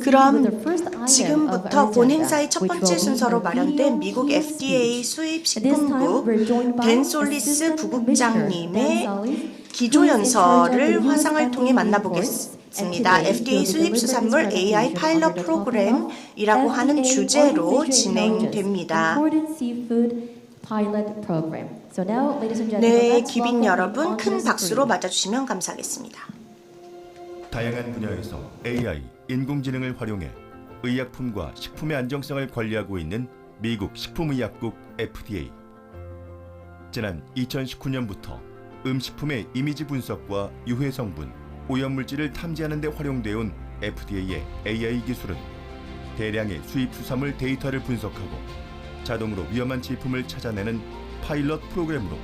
그럼 지금부터 본 행사의 첫 번째 순서로 마련된 미국 FDA. 수입 식품부 we're joined by 댄 솔리스 Assistant 부국장님의 기조 연설을 화상을 통해 만나보겠습니다. FDA 수입 수산물 AI 파일럿 프로그램이라고 하는 주제로 진행됩니다. 네, 기빈 여러분 큰 박수로. 맞아주시면 감사하겠습니다. 다양한 분야에서 AI, 인공지능을 활용해 의약품과 식품의 안정성을 관리하고 있는 미국 식품의약국 FDA. 지난 2019년부터 음식품의 이미지 분석과 유해 성분, 오염물질을 탐지하는 데 활용되어 온 FDA의 AI 기술은 대량의 수입 수산물 데이터를 분석하고 자동으로 위험한 제품을 찾아내는 파일럿 프로그램으로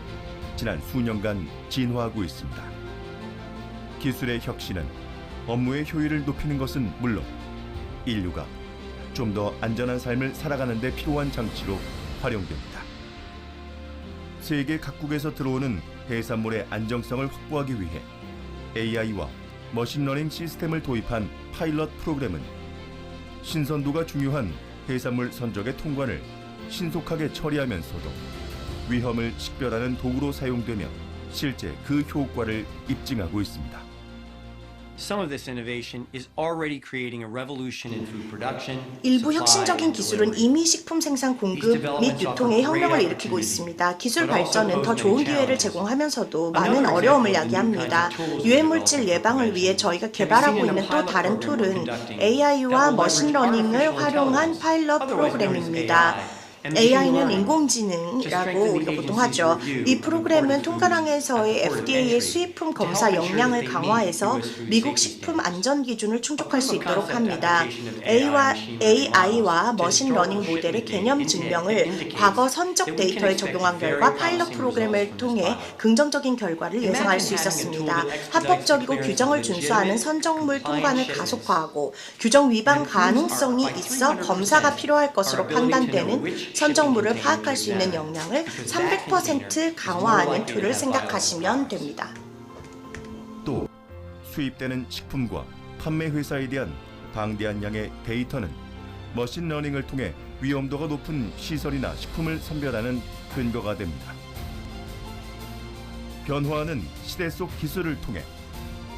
지난 수년간 진화하고 있습니다. 기술의 혁신은 업무의 효율을 높이는 것은 물론 인류가 좀 더 안전한 삶을 살아가는 데 필요한 장치로 활용됩니다. 세계 각국에서 들어오는 해산물의 안정성을 확보하기 위해 AI와 머신러닝 시스템을 도입한 파일럿 프로그램은 신선도가 중요한 해산물 선적의 통관을 신속하게 처리하면서도 위험을 식별하는 도구로 사용되며 실제 그 효과를 입증하고 있습니다. 일부 혁신적인 기술은. 이미 식품 생산 공급 및 유통에 혁명을 일으키고 있습니다. 기술 발전은 더 좋은 기회를 제공하면서도 많은 어려움을 야기합니다. 유해 물질 예방을 위해 저희가 개발하고 있는 또 다른 툴은 AI와 머신러닝을 활용한 파일럿 프로그램입니다. AI는 인공지능이라고 우리가 보통 하죠. 이 프로그램은 통관항에서의 FDA의 수입품 검사 역량을 강화해서 미국 식품 안전 기준을 충족할 수 있도록 합니다. A와 AI와 머신 러닝 모델의 개념 증명을 과거 선적 데이터에 적용한 결과 파일럿 프로그램을 통해 긍정적인 결과를 예상할 수 있었습니다. 합법적이고 규정을 준수하는 선정물 통관을 가속화하고 규정 위반 가능성이 있어 검사가 필요할 것으로 판단되는 선정물을 파악할 수 있는 역량을 300% 강화하는 툴을 생각하시면 됩니다. 또 수입되는 식품과 판매 회사에 대한 방대한 양의 데이터는 머신러닝을 통해 위험도가 높은 시설이나 식품을 선별하는 근거가 됩니다. 변화하는 시대 속 기술을 통해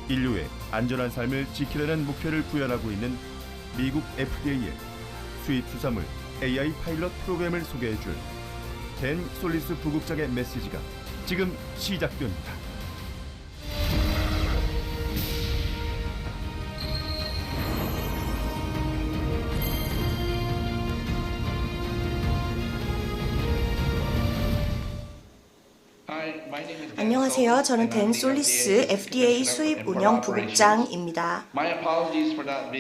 인류의 안전한 삶을 지키려는 목표를 구현하고 있는 미국 FDA의 수입 수산물 AI 파일럿 프로그램을 소개해 줄 댄 솔리스 부국장의 메시지가 지금 시작됩니다. 안녕하세요. 저는 댄 솔리스 FDA 수입 운영 부국장입니다.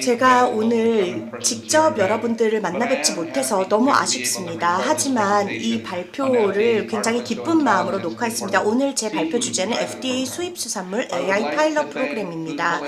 제가 오늘 직접 여러분들을 만나 뵙지 못해서 너무 아쉽습니다. 하지만 이 발표를 굉장히 기쁜 마음으로 녹화했습니다. 오늘 제 발표 주제는 FDA 수입 수산물 AI 파일럿 프로그램입니다.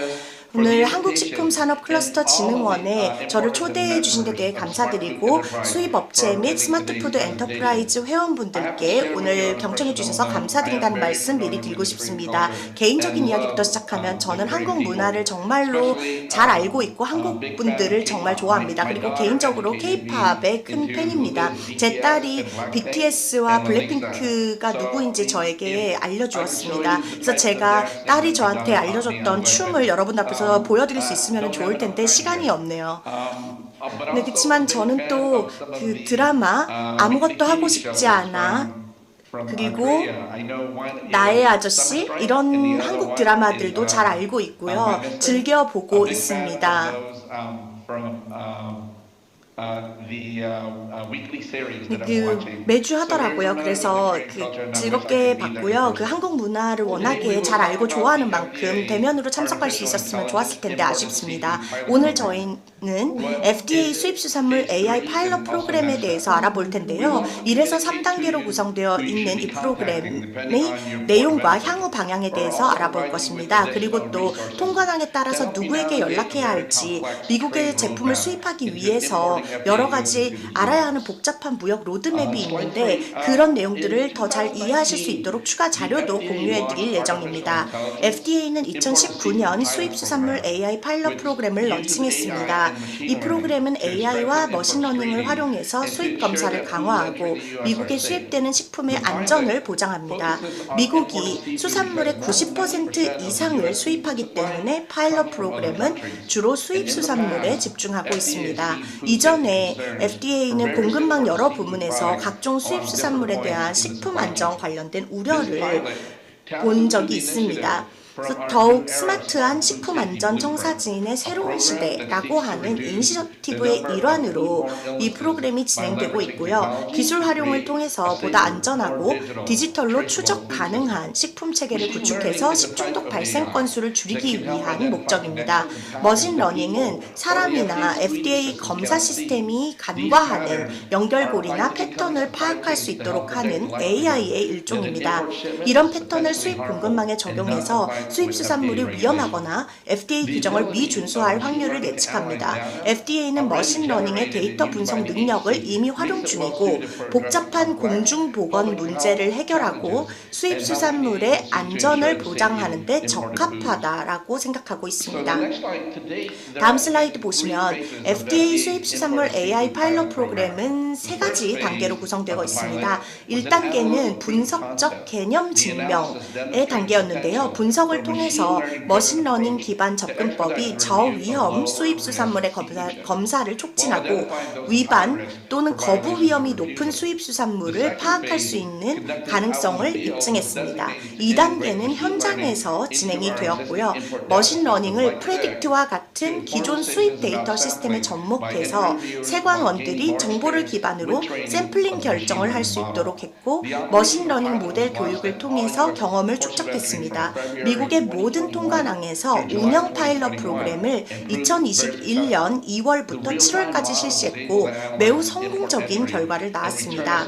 오늘 한국식품산업클러스터 진흥원에 저를 초대해 주신 데 대해 감사드리고 수입업체 및 스마트푸드 엔터프라이즈 회원분들께 오늘 경청해 주셔서 감사드린다는 말씀 미리 드리고 싶습니다. 개인적인 이야기부터 시작하면 저는 한국 문화를 정말로 잘 알고 있고 한국 분들을 정말 좋아합니다. 그리고 개인적으로 K-팝의 큰 팬입니다. 제 딸이 BTS와 블랙핑크가 누구인지 저에게 알려주었습니다. 그래서 제가 딸이 저한테 알려줬던 춤을 여러분 앞에서 보여드릴 수 있으면 좋을 텐데 시간이 없네요. 네, 그렇지만 저는 또 그 드라마 아무것도 하고 싶지 않아 그리고 나의 아저씨 이런 한국 드라마들도 잘 알고 있고요. 즐겨 보고 있습니다. 그 매주 하더라고요. 그래서 그 즐겁게 봤고요. 그 한국 문화를 워낙에 잘 알고 좋아하는 만큼 대면으로 참석할 수 있었으면 좋았을 텐데 아쉽습니다. 오늘 저희는 FDA 수입 수산물 AI 파일럿 프로그램에 대해서 알아볼 텐데요. 1에서 3단계로 구성되어 있는 이 프로그램의 내용과 향후 방향에 대해서 알아볼 것입니다. 그리고 또 통관항에 따라서 누구에게 연락해야 할지 미국의 제품을 수입하기 위해서 여러 가지 알아야 하는 복잡한 무역 로드맵이 있는데 그런 내용들을 더 잘 이해하실 수 있도록 추가 자료도 공유해 드릴 예정입니다. FDA는 2019년 수입 수산물 AI 파일럿 프로그램을 런칭했습니다. 이 프로그램은 AI와 머신러닝을 활용해서 수입 검사를 강화하고 미국에 수입되는 식품의 안전을 보장합니다. 미국이 수산물의 90% 이상을 수입하기 때문에 파일럿 프로그램은 주로 수입 수산물에 집중하고 있습니다. 이전 에 FDA는 공급망 여러 부문에서 각종 수입 수산물에 대한 식품 안전 관련된 우려를 본 적이 있습니다. 더욱 스마트한 식품 안전 청사진의 새로운 시대라고 하는 이니시어티브의 일환으로 이 프로그램이 진행되고 있고요. 기술 활용을 통해서 보다 안전하고 디지털로 추적 가능한 식품 체계를 구축해서 식중독 발생 건수를 줄이기 위한 목적입니다. 머신 러닝은 사람이나 FDA 검사 시스템이 간과하는 연결고리나 패턴을 파악할 수 있도록 하는 AI의 일종입니다. 이런 패턴을 수입 공급망에 적용해서 수입 수산물이 위험하거나 FDA 규정을 미준수할 확률을 예측합니다. FDA는 머신러닝의 데이터 분석 능력을 이미 활용 중이고 복잡한 공중 보건 문제를 해결하고 수입 수산물의 안전을 보장하는 데 적합하다라고 생각하고 있습니다. 다음 슬라이드 보시면 FDA 수입 수산물 AI 파일럿 프로그램은 세 가지 단계로 구성되어 있습니다. 1단계는 분석적 개념 증명의 단계였는데요. 분석을 통해서 머신러닝 기반 접근법이 저위험 수입 수산물의 검사, 검사 를 촉진하고 위반 또는 거부 위험이 높은 수입 수산물을 파악할 수 있는 가능성을 입증했습니다. 2단계는 현장에서 진행이 되었고요. 머신러닝을 프레딕트와 같은 기존 수입 데이터 시스템에 접목해서 세관원들이 정보를 기반으로 샘플링 결정을 할 수 있도록 했고 머신러닝 모델 교육을 통해서 경험을 축적했습니다. 미국 의 모든 통관항에서 운영 파일럿 프로그램을 2021년 2월부터 7월까지 실시했고 매우 성공적인 결과를 낳았습니다.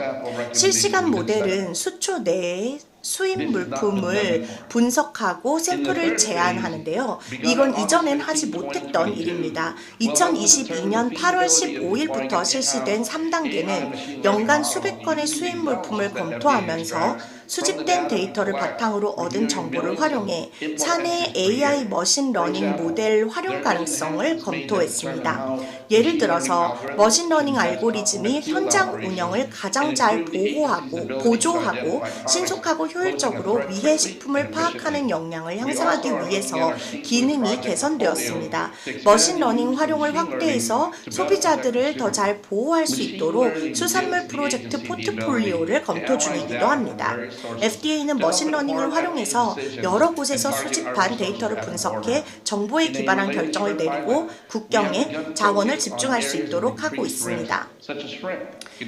실시간 모델은 수초 내에 수입 물품을 분석하고 샘플을 제안하는데요. 이건 이전엔 하지 못했던 일입니다. 2022년 8월 15일부터 실시된 3단계는 연간 수백 건의 수입 물품을 검토하면서 수집된 데이터를 바탕으로 얻은 정보를 활용해 사내 AI 머신 러닝 모델 활용 가능성을 검토했습니다. 예를 들어서 머신러닝 알고리즘이 현장 운영을 가장 잘 보호하고 보조하고 신속하고 효율적으로 위해 식품을 파악하는 역량을 향상하기 위해서 기능이 개선되었습니다. 머신러닝 활용을 확대해서 소비자들을 더 잘 보호할 수 있도록 수산물 프로젝트 포트폴리오를 검토 중이기도 합니다. FDA는 머신러닝을 활용해서 여러 곳에서 수집한 데이터를 분석해 정보에 기반한 결정을 내리고 국경에 자원을 집중할 수 있도록 하고 있습니다.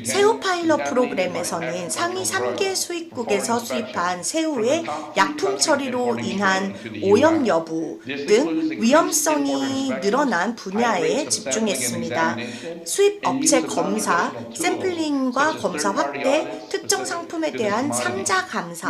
새우 파일럿 프로그램에서는 상위 3개 수입국에서 수입한 새우의 약품 처리로 인한 오염 여부 등 위험성이 늘어난 분야에 집중했습니다. 수입 업체 검사, 샘플링과 검사 확대, 특정 상품에 대한 상자 감사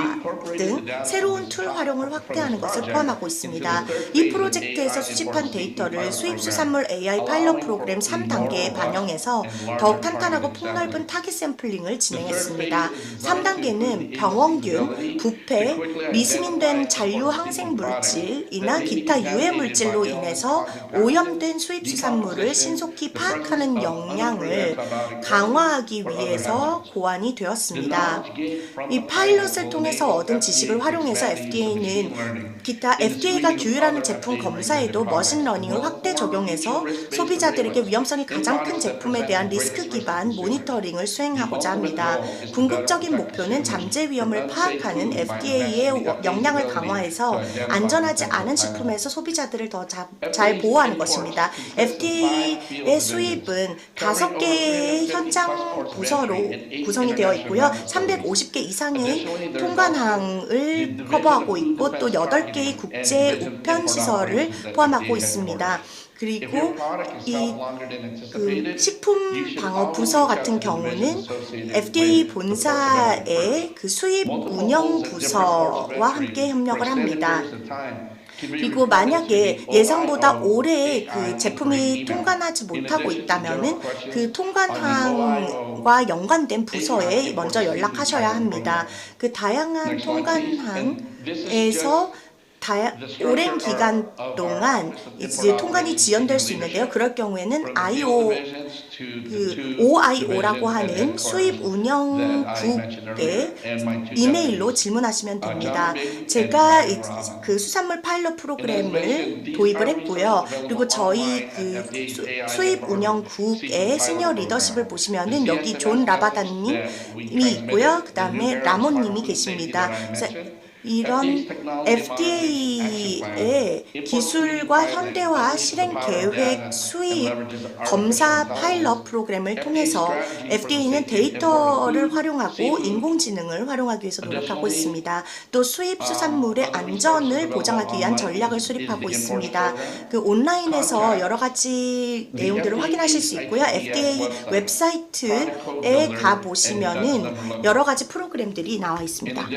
등 새로운 툴 활용을 확대하는 것을 포함하고 있습니다. 이 프로젝트에서 수집한 데이터를 수입 수산물 AI 파일럿 프로그램 3단계에 반영해서 더욱 탄탄하고 폭넓은 타깃 샘플링을 진행했습니다. 3단계는 병원균, 부패, 미승인된 잔류 항생 물질이나 기타 유해 물질로 인해서 오염된 수입 수산물을 신속히 파악하는 역량을 강화하기 위해서 고안이 되었습니다. 이 파일럿을 통해서 얻은 지식을 활용해서 FDA는 기타 FDA가 규율하는 제품 검사에도 머신러닝을 확대 적용해서 소비자들에게 위험성이 가장 큰 제품에 대한 리스크 기반 모니터링을 수행하고자 합니다. 궁극적인 목표는 잠재 위험을 파악하는 FDA의 역량을 강화해서 안전하지 않은 식품에서 소비자들을 더 잘 보호하는 것입니다. FDA의 수입은 다섯 개의 현장 부서로 구성이 되어 있고요. 350개 이상의 통관항을 커버하고 있고 또 8개의 국제 우편 시설을 포함하고 있습니다. 그리고 이 그 식품 방어 부서 같은 경우는 FDA 본사의 그 수입 운영 부서와 함께 협력을 합니다. 그리고 만약에 예상보다 오래 그 제품이 통관하지 못하고 있다면은 그 통관항과 연관된 부서에 먼저 연락하셔야 합니다. 그 다양한 통관항에서 다야, 오랜 기간 동안 이제 통관이 지연될 수 있는데요. 그럴 경우에는 IO 그 OIO라고 하는 수입 운영국에 이메일로 질문하시면 됩니다. 제가 이- 그 수산물 파일럿 프로그램을 도입을 했고요. 그리고 저희 그 수, 수입 운영국의 시니어 리더십을 보시면은 여기 존 라바다님이 있고요. 그 다음에 라몬님이 계십니다. 이런 FDA의 기술과 현대화 실행 계획 수입 검사 파일럿 프로그램을 통해서 FDA는 데이터를 활용하고 인공지능을 활용하기 위해서 노력하고 있습니다. 또 수입 수산물의 안전을 보장하기 위한 전략을 수립하고 있습니다. 그 온라인에서 여러 가지 내용들을 확인하실 수 있고요. FDA 웹사이트에 가 보시면은 여러 가지 프로그램들이 나와 있습니다.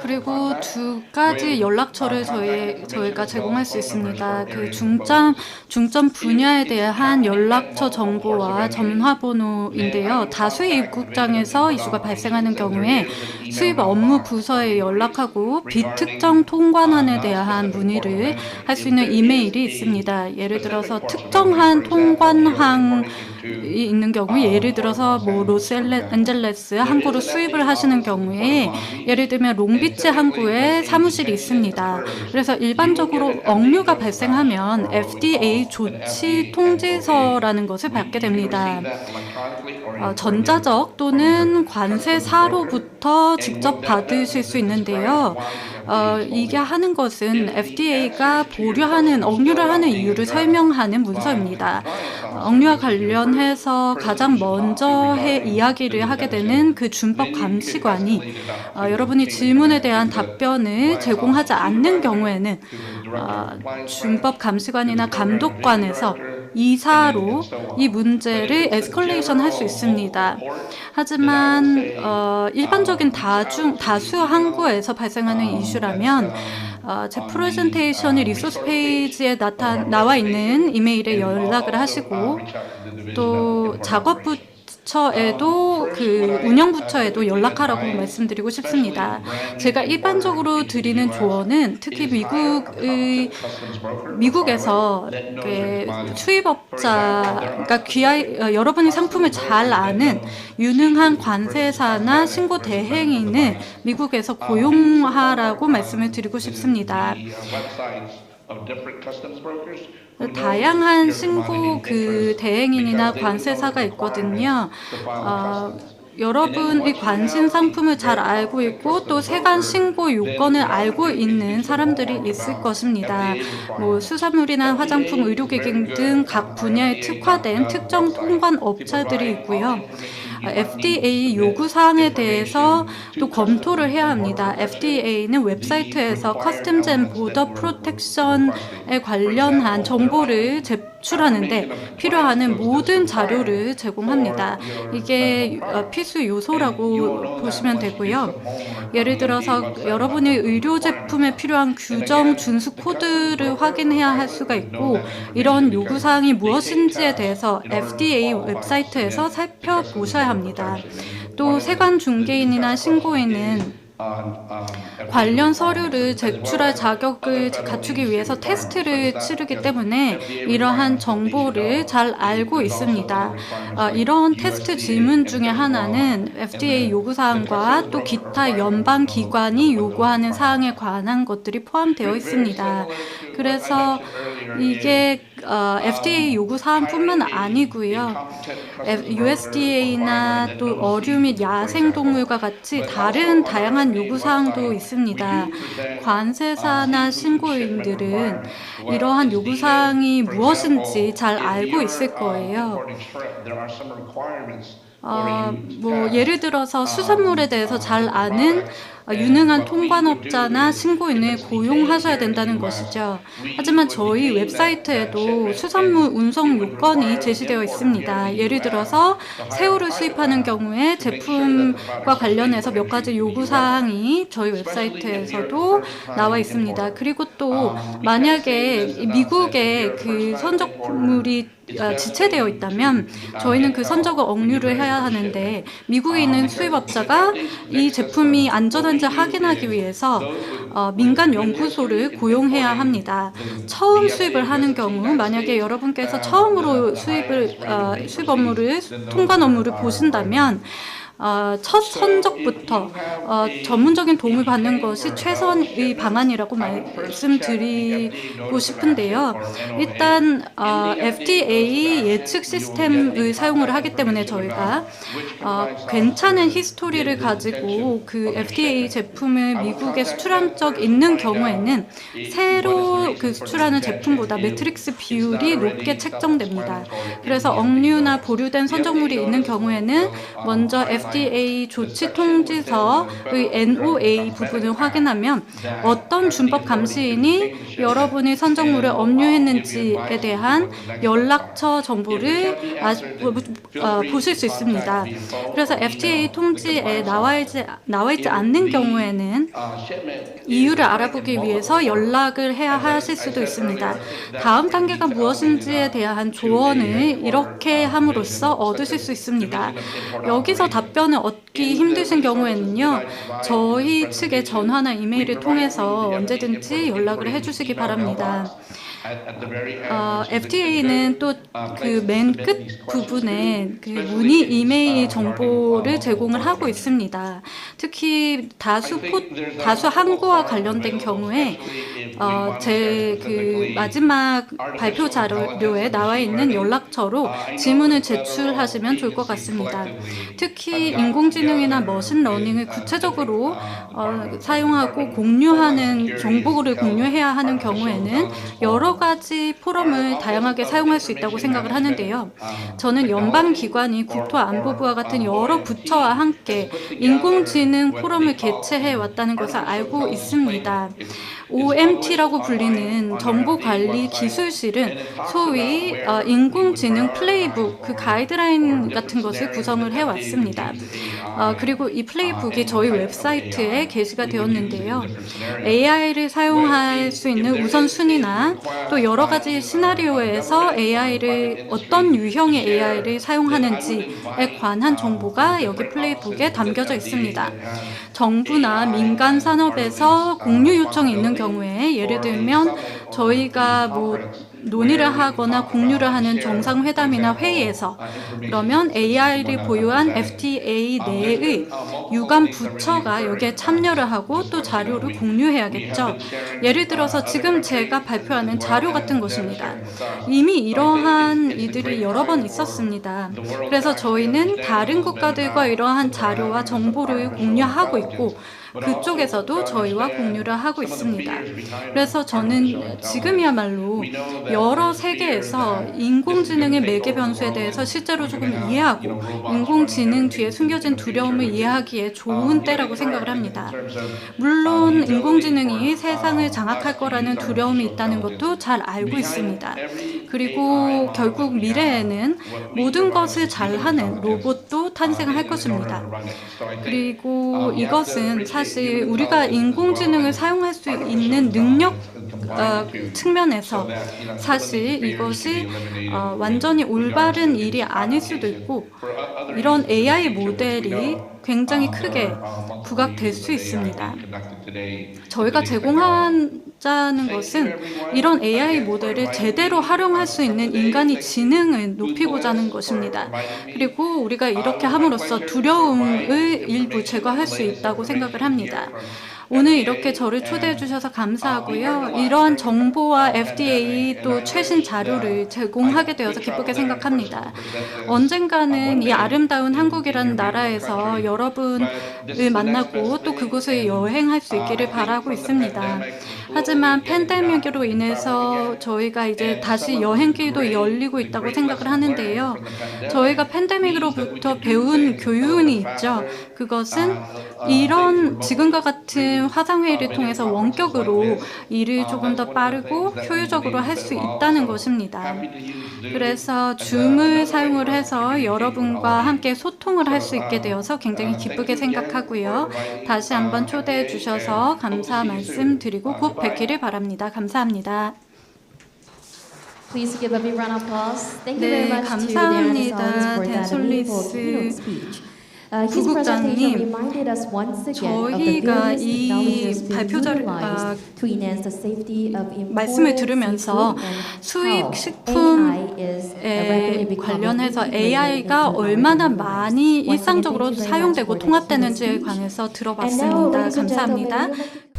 그리고 두 가지 연락처를 저희 저희가 제공할 수 있습니다. 그 중점 중점 분야에 대한 연락처 정보와 전화번호인데요. 다수 입국장에서 이슈가 발생하는 경우에 수입 업무 부서에 연락하고 비특정 통관안에 대한 문의를 할 수 있는 이메일이 있습니다. 예를 들어서 특정한 통관항이 있는 경우, 예를 들어서 뭐 로스앤젤레스 항구로 수입을 하시는 경우에 예를 들면 롱비치 항구에 사무실이 있습니다. 그래서 일반적으로 억류가 발생하면 FDA 조치 통지서라는 것을 받게 됩니다. 어, 전자적 또는 관세사로부터 직접 받으실 수 있는데요. 어, 이게 하는 것은 FDA가 보류하는 억류를 하는 이유를 설명하는 문서입니다. 억류와 관련해서 가장 먼저 해 이야기를 하게 되는 그 준법 감시관이 어, 여러분이 질문에 대한 답변을 제공하지 않는 경우에는 어, 준법 감시관이나 감독관에서 이사로 이 문제를 에스컬레이션 할 수 있습니다. 하지만 어, 일반적인 다중 다수 항구에서 발생하는 이슈라면 어, 제 프레젠테이션이 리소스 페이지에 나타 나와 있는 이메일에 연락을 하시고 또 작업부 부처에도 그 운영 부처에도 연락하라고 말씀드리고 싶습니다. 제가 일반적으로 드리는 조언은 특히 미국의 미국에서 그 수입업자 그러니까 귀하 어, 여러분이 상품을 잘 아는 유능한 관세사나 신고 대행인을 미국에서 고용하라고 말씀을 드리고 싶습니다. 다양한 신고 그 대행인이나 관세사가 있거든요. 어, 여러분이 관심 상품을 잘 알고 있고 또 세관 신고 요건을 알고 있는 사람들이 있을 것입니다. 뭐 수산물이나 화장품, 의료기기 등 각 분야에 특화된 특정 통관 업체들이 있고요. FDA 요구 사항에 대해서 또 검토를 해야 합니다. FDA는 웹사이트에서 커스텀즈 앤 보더 프로텍션에 관련한 정보를 제 출하는데 필요한 모든 자료를 제공합니다. 이게 어, 필수 요소라고 보시면 되고요. 예를 들어서 여러분이 의료 제품에 필요한 규정 준수 코드를 확인해야 할 수가 있고 이런 요구 사항이 무엇인지에 대해서 FDA 웹사이트에서 살펴보셔야 합니다. 또 세관 중개인이나 신고인은 관련 서류를 제출할 자격을 갖추기 위해서 테스트를 치르기 때문에 이러한 정보를 잘 알고 있습니다. 어, 이런 테스트 질문 중에 하나는 FDA 요구 사항과 또 기타 연방 기관이 요구하는 사항에 관한 것들이 포함되어 있습니다. 그래서 이게 어, FDA 요구 사항뿐만 아니고요. USDA나 또 어류 및 야생동물과 같이 다른 다양한 요구 사항도 있습니다. 관세사나 신고인들은 이러한 요구 사항이 무엇인지 잘 알고 있을 거예요. 어, 뭐 예를 들어서 수산물에 대해서 잘 아는 어, 유능한 통관업자나 신고인을 고용하셔야 된다는 것이죠. 하지만 저희 웹사이트에도 수산물 운송 요건이 제시되어 있습니다. 예를 들어서 새우를 수입하는 경우에 제품과 관련해서 몇 가지 요구 사항이 저희 웹사이트에서도 나와 있습니다. 그리고 또 만약에 이 미국의 그 선적물이 어, 지체되어 있다면 저희는 그 선적을 억류를 해야 하는데 미국에 있는 수입업자가 이 제품이 안전한 지 확인하기 위해서 어, 민간 연구소를 고용해야 합니다. 처음 수입을 하는 경우 만약에 여러분께서 처음으로 수입을 어, 수입 업무를 통관 업무를 보신다면 어, 첫 선적부터 어, 전문적인 도움을 받는 것이 최선의 방안이라고 말씀드리고 싶은데요. 일단 어, FDA 예측 시스템을 사용을 하기 때문에 저희가 어, 괜찮은 히스토리를 가지고 그 FDA 제품을 미국에 수출한 적 있는 경우에는 새로 그 수출하는 제품보다 매트릭스 비율이 높게 책정됩니다. 그래서 억류나 보류된 선적물이 있는 경우에는 먼저 FDA 조치 통지서의 NOA 부분을 확인하면 어떤 준법 감시인이 여러분의 선적물을 업류했는지에 대한 연락처 정보를 아, 보실 수 있습니다. 그래서 FDA 통지에 나와 있지, 나와 있지 않는 경우에는 이유를 알아보기 위해서 연락을 해야 하실 수도 있습니다. 다음 단계가 무엇인지에 대한 조언을 이렇게 함으로써 얻으실 수 있습니다. 여기서 답변 을 얻기 힘드신 경우에는요, 저희 측의 전화나 이메일을 통해서 언제든지 연락을 해주시기 바랍니다. 어, FTA는 또 그 맨 끝 부분에 그 문의 이메일 정보를 제공을 하고 있습니다. 특히 다수 포, 다수 항구와 관련된 경우에 어, 제 그 마지막 발표 자료에 나와 있는 연락처로 질문을 제출하시면 좋을 것 같습니다. 특히 인공지능이나 머신러닝을 구체적으로 어, 사용하고 공유하는 정보를 공유해야 하는 경우에는 여러 가지 포럼을 다양하게 사용할 수 있다고 생각을 하는데요. 저는 연방 기관이 국토안보부와 같은 여러 부처와 함께 인공지능 포럼을 개최해 왔다는 것을 알고 있습니다. OMT라고 불리는 정보관리 기술실은 소위 어, 인공지능 플레이북 그 가이드라인 같은 것을 구성을 해왔습니다. 어, 그리고 이 플레이북이 저희 웹사이트에 게시가 되었는데요. AI를 사용할 수 있는 우선순위나 또 여러 가지 시나리오에서 AI를 어떤 유형의 AI를 사용하는지에 관한 정보가 여기 플레이북에 담겨져 있습니다. 정부나 민간 산업에서 공유 요청이 있는 경우에 예를 들면 저희가 뭐 논의를 하거나 공유를 하는 정상회담이나 회의에서 그러면 AI를 보유한 FTA 내의 유관 부처가 여기에 참여를 하고 또 자료를 공유해야겠죠. 예를 들어서 지금 제가 발표하는 자료 같은 것입니다. 이미 이러한 이들이 여러 번 있었습니다. 그래서 저희는 다른 국가들과 이러한 자료와 정보를 공유하고 있고 그쪽에서도 저희와 공유를 하고 있습니다. 그래서 저는 지금이야말로 여러 세계에서 인공지능의 매개 변수에 대해서 실제로 조금 이해하고 인공지능 뒤에 숨겨진 두려움을 이해하기에 좋은 때라고 생각을 합니다. 물론 인공지능이 세상을 장악할 거라는 두려움이 있다는 것도 잘 알고 있습니다. 그리고 결국 미래에는 모든 것을 잘하는 로봇도 탄생할 것입니다. 그리고 이것은 사실 우리가 인공지능을 사용할 수 있는 능력 어, 측면에서 사실 이것이 어, 완전히 올바른 일이 아닐 수도 있고 이런 AI 모델이 굉장히 크게 부각될 수 있습니다. 저희가 제공하자는 것은 이런 AI 모델을 제대로 활용할 수 있는 인간의 지능을 높이고자는 것입니다. 그리고 우리가 이렇게 함으로써 두려움을 일부 제거할 수 있다고 생각을 합니다. 오늘 이렇게 저를 초대해 주셔서 감사하고요. 이러한 정보와 FDA 또 최신 자료를 제공하게 되어서 기쁘게 생각합니다. 언젠가는 이 아름다운 한국이라는 나라에서 여러분을 만나고 또 그곳을 여행할 수 있기를 바라고 있습니다. 하지만 팬데믹으로 인해서 저희가 이제 다시 여행기도 열리고 있다고 생각을 하는데요. 저희가 팬데믹으로부터 배운 교훈이 있죠. 그것은 이런 지금과 같은 화상회의를 통해서 원격으로 일을 조금 더 빠르고 효율적으로 할 수 있다는 것입니다. 그래서 줌을 사용을 해서 여러분과 함께 소통을 할 수 있게 되어서 굉장히 기쁘게 생각하고요. 다시 한번 초대해 주셔서 감사 말씀드리고 곧 뵙기를 바랍니다. 감사합니다. Please give a big round of applause. Thank you very 네, much to 감사합니다. Diana Solis for that 댄솔리스 keynote speech. Uh, his 부국장님, presentation reminded us once again of the 저희가 various 이 technologies being 발표자를- utilized 아, to enhance the safety of imported 말씀을 들으면서 seafood and 수입 how 식품 AI is rapidly 에 becoming 관련해서 integrated AI가 into our 얼마나 daily lives. 많이 Once again, 일상적으로 thank you very much 사용되고 for that 통합되는지에 keynote speech. 관해서 And now, 들어봤습니다. ladies and gentlemen, 감사합니다. we would like to